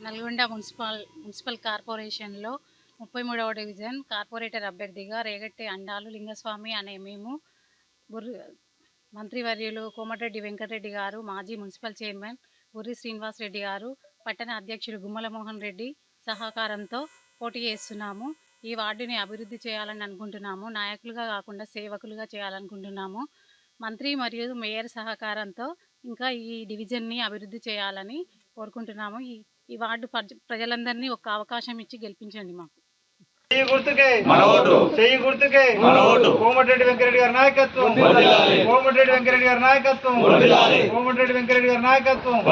Nalgonda municipal municipal కార్పొరేషన్లో ముప్పై మూడవ డివిజన్ కార్పొరేటర్ అభ్యర్థిగా రేగట్టి అండాలు లింగస్వామి అనే మేము బుర్రి మంత్రివర్యులు కోమటిరెడ్డి వెంకటరెడ్డి గారు మాజీ మున్సిపల్ చైర్మన్ బుర్రి శ్రీనివాస్ రెడ్డి గారు పట్టణ అధ్యక్షుడు గుమ్మల మోహన్ రెడ్డి సహకారంతో పోటీ చేస్తున్నాము. ఈ వార్డుని అభివృద్ధి చేయాలని అనుకుంటున్నాము. నాయకులుగా కాకుండా సేవకులుగా చేయాలనుకుంటున్నాము. మంత్రి మరియు మేయర్ సహకారంతో ఇంకా ఈ డివిజన్ని అభివృద్ధి చేయాలని కోరుకుంటున్నాము. ఈ ఈ వార్డు ప్రజ- ప్రజలందరినీ ఒక అవకాశం ఇచ్చి గెలిపించండి మాకు. చెయ్యి గుర్తుకే. మన ఓటు. చెయ్యి గుర్తుకే. మన ఓటు. కోమటిరెడ్డి వెంకరెడ్డి గారి నాయకత్వం. కోమటిరెడ్డి వెంకరెడ్డి గారి నాయకత్వం. కోమటిరెడ్డి వెంకరెడ్డి గారి నాయకత్వం.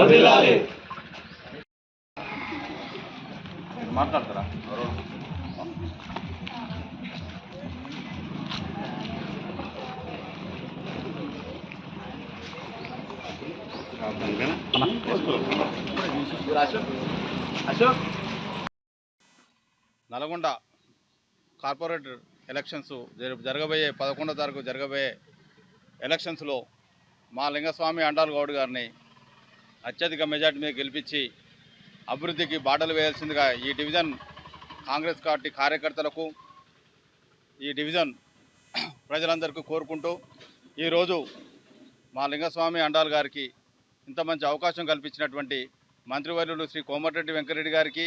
మాట్లాడతారా? అశోక్ నల్గొండ కార్పొరేటర్ ఎలక్షన్స్ జర- జరగబోయే పదకొండో తారీఖు జరగబోయే ఎలక్షన్స్లో మా లింగస్వామి అండాల్ గౌడ్ గారిని అత్యధిక మెజార్టీ మీద గెలిపించి అభివృద్ధికి బాటలు వేయాల్సిందిగా ఈ డివిజన్ కాంగ్రెస్ పార్టీ కార్యకర్తలకు ఈ డివిజన్ ప్రజలందరికీ కోరుకుంటూ ఈరోజు మా లింగస్వామి అండాల్ గారికి ఇంత మంచి అవకాశం కల్పించినటువంటి మంత్రివర్యులు శ్రీ కోమటిరెడ్డి వెంకరెడ్డి గారికి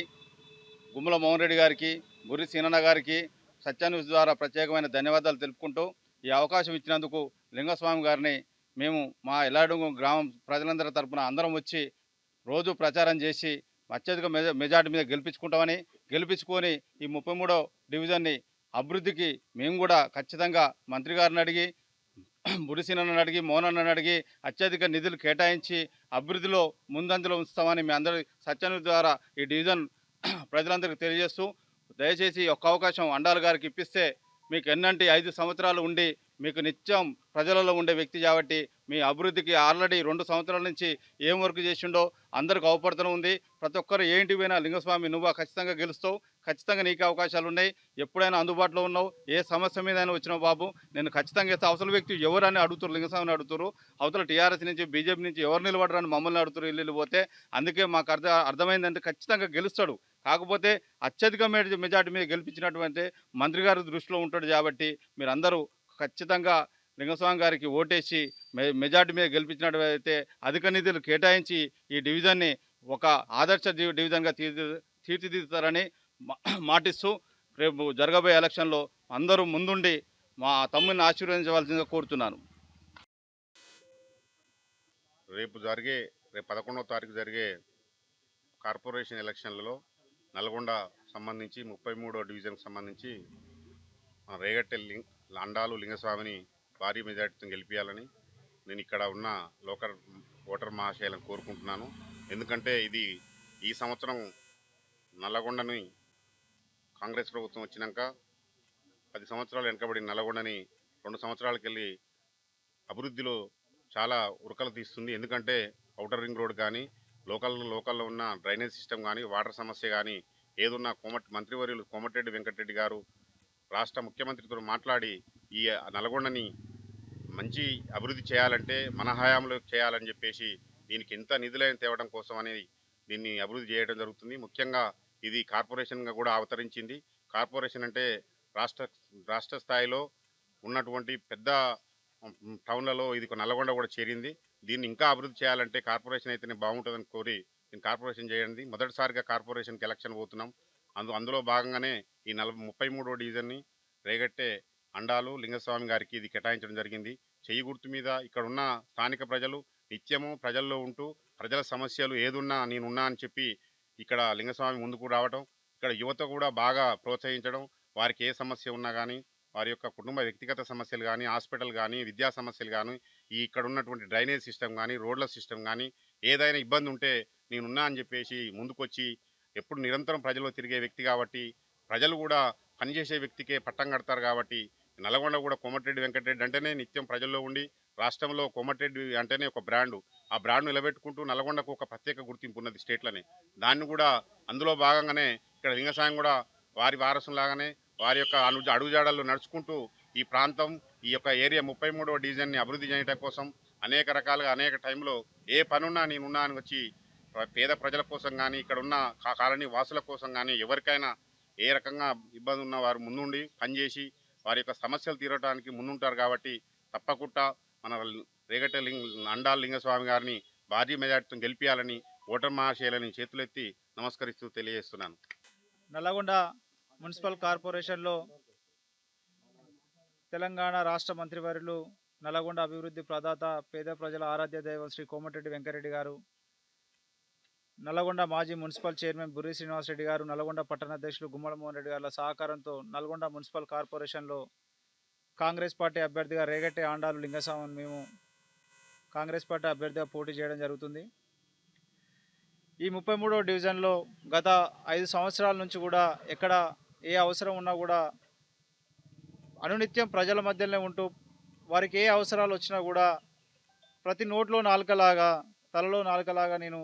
గుమ్మల మోహన్ రెడ్డి గారికి గురి సీనన్న గారికి సత్యాన్యూస్ ద్వారా ప్రత్యేకమైన ధన్యవాదాలు తెలుపుకుంటూ ఈ అవకాశం ఇచ్చినందుకు లింగస్వామి గారిని మేము మా ఎల్లాడుగు గ్రామం ప్రజలందరి తరపున అందరం వచ్చి రోజు ప్రచారం చేసి అత్యధిక మెజార్టీ మీద గెలిపించుకుంటామని గెలిపించుకొని ఈ ముప్పై మూడో డివిజన్ని అభివృద్ధికి మేము కూడా ఖచ్చితంగా మంత్రి గారిని అడిగి బుడిసీనని అడిగి మోహన్ అడిగి అత్యధిక నిధులు కేటాయించి అభివృద్ధిలో ముందంజలో ఉంచుతామని మీ అందరి సత్యను ద్వారా ఈ డివిజన్ ప్రజలందరికీ తెలియజేస్తూ దయచేసి ఒక్క అవకాశం అండాల గారికి ఇప్పిస్తే మీకు ఎన్నంటి ఐదు సంవత్సరాలు ఉండి మీకు నిత్యం ప్రజలలో ఉండే వ్యక్తి కాబట్టి మీ అభివృద్ధికి ఆల్రెడీ రెండు సంవత్సరాల నుంచి ఏం వర్క్ చేసిండో అందరికి అవపడుతూ ఉంది. ప్రతి ఒక్కరు ఏంటి పోయినా లింగస్వామి నువ్వు ఖచ్చితంగా గెలుస్తావు. ఖచ్చితంగా నీకు అవకాశాలు ఉన్నాయి ఎప్పుడైనా అందుబాటులో ఉన్నావు. ఏ సమస్య మీద అయినా వచ్చినావు బాబు. నేను ఖచ్చితంగా ఇస్తా అవసరం వ్యక్తి ఎవరని అడుగుతారు లింగస్వామిని అడుగుతారు అవతల టీఆర్ఎస్ నుంచి బీజేపీ నుంచి ఎవరు నిలబడరని మమ్మల్ని అడుగుతారు ఇల్లు పోతే. అందుకే మాకు అర్థం అర్థమైందంటే ఖచ్చితంగా గెలుస్తాడు. కాకపోతే అత్యధిక మెజార్టీ మీద గెలిపించినటువంటి మంత్రి గారి దృష్టిలో ఉంటాడు కాబట్టి మీరందరూ ఖచ్చితంగా లింగస్వామి గారికి ఓటేసి మె- మెజార్టీ మీద గెలిపించినట్లయితే అధిక నిధులు కేటాయించి ఈ డివిజన్ని ఒక ఆదర్శ డివిజన్గా తీర్చి తీర్చిదిద్దుతారని మాటిస్తూ రేపు జరగబోయే ఎలక్షన్లో అందరూ ముందుండి మా తమ్ముని ఆశీర్వదించవలసిందిగా కోరుతున్నాను. రేపు జరిగే రేపు పదకొండవ తారీఖు జరిగే కార్పొరేషన్ ఎలక్షన్లలో నల్గొండ సంబంధించి ముప్పై మూడో డివిజన్కి సంబంధించి మన రేగట్టె లాండాలు లింగస్వామిని భారీ మెజార్టీతో గెలిపించాలని నేను ఇక్కడ ఉన్న లోకల్ ఓటర్ మహాశయాలను కోరుకుంటున్నాను. ఎందుకంటే ఇది ఈ సంవత్సరం నల్లగొండని కాంగ్రెస్ ప్రభుత్వం వచ్చినాక పది సంవత్సరాలు వెనకబడి నల్లగొండని రెండు సంవత్సరాలకి వెళ్ళి అభివృద్ధిలో చాలా ఉరకలు తీస్తుంది. ఎందుకంటే అవుటర్ రింగ్ రోడ్ కానీ లోకల్ లోకల్లో ఉన్న డ్రైనేజ్ సిస్టమ్ కానీ వాటర్ సమస్య కానీ ఏదున్నా కోమటి మంత్రివర్యులు కోమటిరెడ్డి వెంకటరెడ్డి గారు రాష్ట్ర ముఖ్యమంత్రితో మాట్లాడి ఈ నల్గొండని మంచి అభివృద్ధి చేయాలంటే మన హయాంలో చేయాలని చెప్పేసి దీనికి ఎంత నిధులైన తేవడం కోసం అనేది దీన్ని అభివృద్ధి చేయడం జరుగుతుంది. ముఖ్యంగా ఇది కార్పొరేషన్గా కూడా అవతరించింది. కార్పొరేషన్ అంటే రాష్ట్ర రాష్ట్ర స్థాయిలో ఉన్నటువంటి పెద్ద టౌన్లలో ఇది ఒక నల్లగొండ కూడా చేరింది. దీన్ని ఇంకా అభివృద్ధి చేయాలంటే కార్పొరేషన్ అయితేనే బాగుంటుందని కోరి దీన్ని కార్పొరేషన్ చేయండి మొదటిసారిగా కార్పొరేషన్కి ఎలక్షన్ పోతున్నాం. అందు అందులో భాగంగానే ఈ నలభై ముప్పై మూడో డివిజన్ని రేగట్టే అండాలు లింగస్వామి గారికి ఇది కేటాయించడం జరిగింది. చెయ్యి గుర్తు మీద ఇక్కడ ఉన్న స్థానిక ప్రజలు నిత్యము ప్రజల్లో ఉంటూ ప్రజల సమస్యలు ఏదున్నా నేనున్నా అని చెప్పి ఇక్కడ లింగస్వామి ముందుకు రావటం ఇక్కడ యువత కూడా బాగా ప్రోత్సహించడం వారికి ఏ సమస్య ఉన్నా కానీ వారి యొక్క కుటుంబ వ్యక్తిగత సమస్యలు కానీ హాస్పిటల్ కానీ విద్యా సమస్యలు కానీ ఈ ఇక్కడ ఉన్నటువంటి డ్రైనేజ్ సిస్టమ్ కానీ రోడ్ల సిస్టమ్ కానీ ఏదైనా ఇబ్బంది ఉంటే నేనున్నా అని చెప్పేసి ముందుకొచ్చి ఎప్పుడు నిరంతరం ప్రజల్లో తిరిగే వ్యక్తి కాబట్టి ప్రజలు కూడా పనిచేసే వ్యక్తికే పట్టం కడతారు కాబట్టి నల్గొండ కూడా కోమటిరెడ్డి వెంకటరెడ్డి అంటేనే నిత్యం ప్రజల్లో ఉండి రాష్ట్రంలో కోమటిరెడ్డి అంటేనే ఒక బ్రాండు. ఆ బ్రాండ్ నిలబెట్టుకుంటూ నల్గొండకు ఒక ప్రత్యేక గుర్తింపు ఉన్నది స్టేట్లోనే. దాన్ని కూడా అందులో భాగంగానే ఇక్కడ లింగసాయం కూడా వారి వారసులాగానే వారి యొక్క అను అడుగుజాడల్లో నడుచుకుంటూ ఈ ప్రాంతం ఈ యొక్క ఏరియా ముప్పై మూడవ డివిజన్ని అభివృద్ధి చేయడం కోసం అనేక రకాలుగా అనేక టైంలో ఏ పనున్నా నేనున్నా అని వచ్చి పేద ప్రజల కోసం కానీ ఇక్కడ ఉన్న కా- కాలనీ వాసుల కోసం కానీ ఎవరికైనా ఏ రకంగా ఇబ్బంది ఉన్న వారు ముందుండి పనిచేసి వారి యొక్క సమస్యలు తీరడానికి ముందుంటారు కాబట్టి తప్పకుండా మన రేగట లింగ అండాల లింగస్వామి గారిని భారీ మెజార్టీతో గెలిపించాలని ఓటర్ మహాశయాలని చేతులెత్తి నమస్కరిస్తూ తెలియజేస్తున్నాను. నల్లగొండ మున్సిపల్ కార్పొరేషన్లో తెలంగాణ రాష్ట్ర మంత్రివర్యులు నల్లగొండ అభివృద్ధి ప్రదాత పేద ప్రజల ఆరాధ్య దైవం శ్రీ కోమటిరెడ్డి వెంకరెడ్డి గారు నల్గొండ మాజీ మున్సిపల్ చైర్మన్ బుర్రి శ్రీనివాసరెడ్డి గారు నల్గొండ పట్టణ అధ్యక్షులు గుమ్మల మోహన్ రెడ్డి గారి సహకారంతో నల్గొండ మున్సిపల్ కార్పొరేషన్లో కాంగ్రెస్ పార్టీ అభ్యర్థిగా రేగట్టే ఆండాలు లింగస్వామిని మేము కాంగ్రెస్ పార్టీ అభ్యర్థిగా పోటీ చేయడం జరుగుతుంది. ఈ ముప్పై మూడో డివిజన్లో గత ఐదు సంవత్సరాల నుంచి కూడా ఎక్కడ ఏ అవసరం ఉన్నా కూడా అనునిత్యం ప్రజల మధ్యలోనే ఉంటూ వారికి ఏ అవసరాలు వచ్చినా కూడా ప్రతి నోట్లో నాలుకలాగా తలలో నాలుకలాగా నేను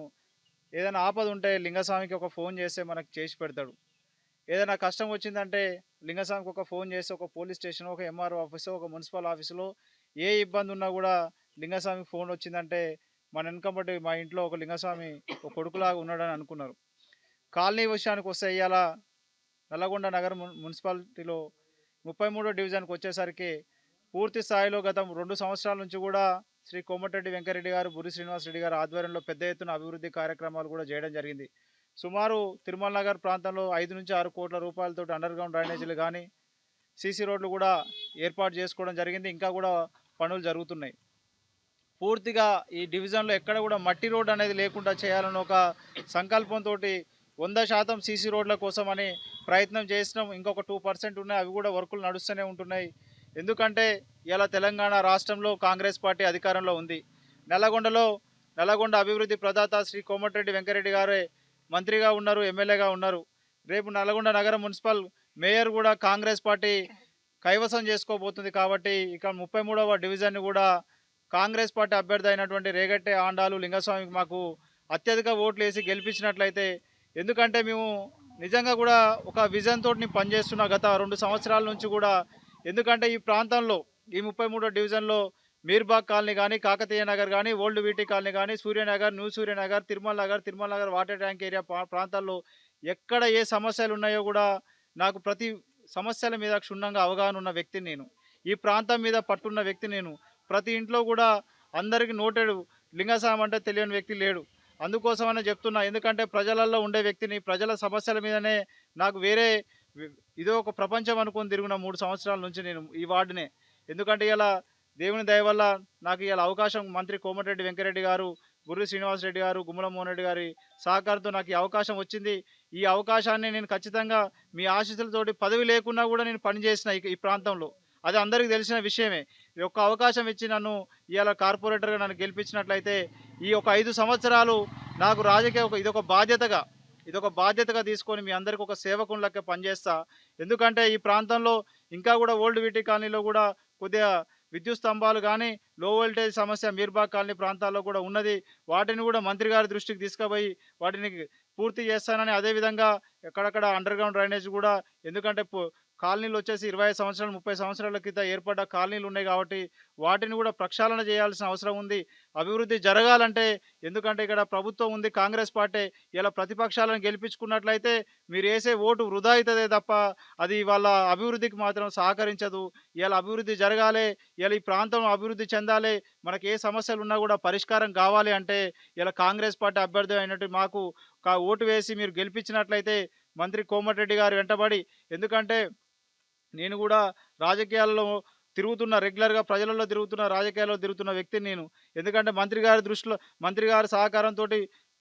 ఏదైనా ఆపద ఉంటే లింగస్వామికి ఒక ఫోన్ చేస్తే మనకు చేసి పెడతాడు. ఏదైనా కష్టం వచ్చిందంటే లింగస్వామికి ఒక ఫోన్ చేసి ఒక పోలీస్ స్టేషన్ ఒక ఎంఆర్ఓ ఆఫీసు ఒక మున్సిపల్ ఆఫీసులో ఏ ఇబ్బంది ఉన్నా కూడా లింగస్వామికి ఫోన్ వచ్చిందంటే మన వెనకబట్టి మా ఇంట్లో ఒక లింగస్వామి ఒక కొడుకులాగా ఉన్నాడని అనుకున్నారు. కాలనీ విషయానికి వస్తే ఇవాళ నల్లగొండ నగర మున్సిపాలిటీలో ముప్పై మూడో డివిజన్కి వచ్చేసరికి పూర్తి స్థాయిలో గత రెండు సంవత్సరాల నుంచి కూడా శ్రీ కోమటిరెడ్డి వెంకరెడ్డి గారు బురి శ్రీనివాసరెడ్డి గారు ఆధ్వర్యంలో పెద్ద ఎత్తున అభివృద్ధి కార్యక్రమాలు కూడా చేయడం జరిగింది. సుమారు తిరుమల నగర్ ప్రాంతంలో ఐదు నుంచి ఆరు కోట్ల రూపాయలతో అండర్ గ్రౌండ్ డ్రైనేజీలు కానీ సీసీ రోడ్లు కూడా ఏర్పాటు చేసుకోవడం జరిగింది. ఇంకా కూడా పనులు జరుగుతున్నాయి. పూర్తిగా ఈ డివిజన్లో ఎక్కడ కూడా మట్టి రోడ్ అనేది లేకుండా చేయాలని ఒక సంకల్పంతో వంద శాతం సీసీ రోడ్ల కోసమని ప్రయత్నం చేసినాం. ఇంకొక టూ పర్సెంట్ ఉన్నాయి. అవి కూడా వర్కులు నడుస్తూనే ఉంటున్నాయి. ఎందుకంటే ఇలా తెలంగాణ రాష్ట్రంలో కాంగ్రెస్ పార్టీ అధికారంలో ఉంది. నల్లగొండలో నల్లగొండ అభివృద్ధి ప్రదాత శ్రీ కోమటిరెడ్డి వెంకరెడ్డి గారే మంత్రిగా ఉన్నారు ఎమ్మెల్యేగా ఉన్నారు. రేపు నల్లగొండ నగర మున్సిపల్ మేయర్ కూడా కాంగ్రెస్ పార్టీ కైవసం చేసుకోబోతుంది కాబట్టి ఇక ముప్పై మూడవ డివిజన్ కూడా కాంగ్రెస్ పార్టీ అభ్యర్థి అయినటువంటి రేగట్టే ఆండాలు లింగస్వామికి మాకు అత్యధిక ఓట్లు వేసి గెలిపించినట్లయితే ఎందుకంటే మేము నిజంగా కూడా ఒక విజన్ తోటి పనిచేస్తున్న గత రెండు సంవత్సరాల నుంచి కూడా. ఎందుకంటే ఈ ప్రాంతంలో ఈ ముప్పై మూడో డివిజన్లో మీర్బాగ్ కాలనీ కానీ కాకతీయ నగర్ కానీ ఓల్డ్ వీటీ కాలనీ కానీ Suryanagar new Suryanagar Tirumala Nagar Tirumala Nagar water tank area ప్రాంతాల్లో ఎక్కడ ఏ సమస్యలు ఉన్నాయో కూడా నాకు ప్రతి సమస్యల మీద క్షుణ్ణంగా అవగాహన ఉన్న వ్యక్తి నేను. ఈ ప్రాంతం మీద పట్టున్న వ్యక్తి నేను. ప్రతి ఇంట్లో కూడా అందరికీ నోటెడు లింగసాయం అంటే తెలియని వ్యక్తి లేడు. అందుకోసమనే చెప్తున్నా. ఎందుకంటే ప్రజలలో ఉండే వ్యక్తిని ప్రజల సమస్యల మీదనే నాకు వేరే ఇదో ఒక ప్రపంచం అనుకుని తిరిగిన మూడు సంవత్సరాల నుంచి నేను ఈ వార్డునే ఎందుకంటే ఇలా దేవుని దయ వల్ల నాకు ఇలా అవకాశం మంత్రి కోమటిరెడ్డి వెంకరెడ్డి గారు బుర్రి శ్రీనివాసరెడ్డి గారు గుమ్మల మోహన్ రెడ్డి గారి సహకారంతో నాకు ఈ అవకాశం వచ్చింది. ఈ అవకాశాన్ని నేను ఖచ్చితంగా మీ ఆశీస్సులతోటి పదవి లేకున్నా కూడా నేను పనిచేసిన ఈ- ప్రాంతంలో. అది అందరికీ తెలిసిన విషయమే. ఈ యొక్క అవకాశం ఇచ్చి నన్ను ఇవాళ కార్పొరేటర్గా నన్ను గెలిపించినట్లయితే ఈ ఒక ఐదు సంవత్సరాలు నాకు రాజకీయ ఒక ఇదొక బాధ్యతగా ఇదొక బాధ్యతగా తీసుకొని మీ అందరికి ఒక సేవకునిలకే పనిచేస్తా. ఎందుకంటే ఈ ప్రాంతంలో ఇంకా కూడా ఓల్డ్ వీటీ కాలనీలో కూడా కొద్దిగా విద్యుత్ స్తంభాలు కానీ లో వోల్టేజ్ సమస్య మీర్బాగ్ కాలనీ ప్రాంతాల్లో కూడా ఉన్నది. వాటిని కూడా మంత్రి గారి దృష్టికి తీసుకుపోయి వాటిని పూర్తి చేస్తానని అదేవిధంగా ఎక్కడక్కడ అండర్ గ్రౌండ్ డ్రైనేజ్ కూడా ఎందుకంటే కాలనీలు వచ్చేసి ఇరవై సంవత్సరాలు ముప్పై సంవత్సరాల క్రితం ఏర్పడ్డ కాలనీలు ఉన్నాయి కాబట్టి వాటిని కూడా ప్రక్షాళన చేయాల్సిన అవసరం ఉంది. అభివృద్ధి జరగాలంటే ఎందుకంటే ఇక్కడ ప్రభుత్వం ఉంది కాంగ్రెస్ పార్టీ ఇలా ప్రతిపక్షాలను గెలిపించుకున్నట్లయితే మీరు వేసే ఓటు వృధా అవుతుందే తప్ప అది వాళ్ళ అభివృద్ధికి మాత్రం సహకరించదు. ఇలా అభివృద్ధి జరగాలి ఇలా ఈ ప్రాంతం అభివృద్ధి చెందాలి మనకి ఏ సమస్యలు ఉన్నా కూడా పరిష్కారం కావాలి అంటే ఇలా కాంగ్రెస్ పార్టీ అభ్యర్థి అయినట్టు మాకు ఓటు వేసి మీరు గెలిపించినట్లయితే మంత్రి కోమటిరెడ్డి గారు వెంటబడి ఎందుకంటే నేను కూడా రాజకీయాల్లో తిరుగుతున్న రెగ్యులర్గా ప్రజలలో తిరుగుతున్న రాజకీయాల్లో తిరుగుతున్న వ్యక్తిని నేను. ఎందుకంటే మంత్రి గారి దృష్టిలో మంత్రి గారి సహకారంతో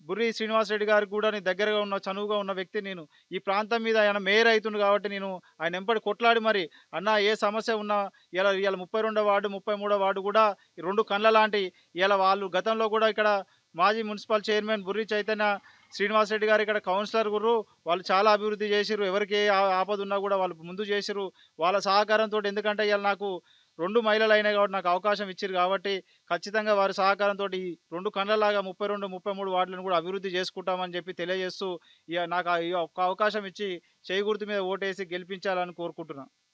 బుర్రి శ్రీనివాసరెడ్డి గారికి కూడా నేను దగ్గరగా ఉన్న చనువుగా ఉన్న వ్యక్తి నేను. ఈ ప్రాంతం మీద ఆయన మేయర్ అవుతుంది కాబట్టి నేను ఆయన ఎంపటి కొట్లాడి మరి అన్న ఏ సమస్య ఉన్నా ఇలా ఇలా ముప్పై రెండో వార్డు ముప్పై మూడో వార్డు కూడా రెండు కళ్ళ లాంటి ఇలా వాళ్ళు గతంలో కూడా ఇక్కడ మాజీ మున్సిపల్ చైర్మన్ బుర్రి చైతన్య శ్రీనివాసరెడ్డి గారు ఇక్కడ కౌన్సిలర్ గురు వాళ్ళు చాలా అభివృద్ధి చేసిర్రు. ఎవరికి ఏ ఆ- ఆపద ఉన్నా కూడా వాళ్ళు ముందు చేసిర్రు. వాళ్ళ సహకారంతో ఎందుకంటే ఇవాళ నాకు రెండు మహిళలు అయినాయి కాబట్టి నాకు అవకాశం ఇచ్చారు కాబట్టి ఖచ్చితంగా వారి సహకారంతో ఈ రెండు కళ్ళలాగా ముప్పై రెండు ముప్పై మూడు వార్డులను కూడా అభివృద్ధి చేసుకుంటామని చెప్పి తెలియజేస్తూ ఇక నాకు ఆ- ఒక్క అవకాశం ఇచ్చి చేయి గుర్తు మీద ఓటేసి గెలిపించాలని కోరుకుంటున్నాను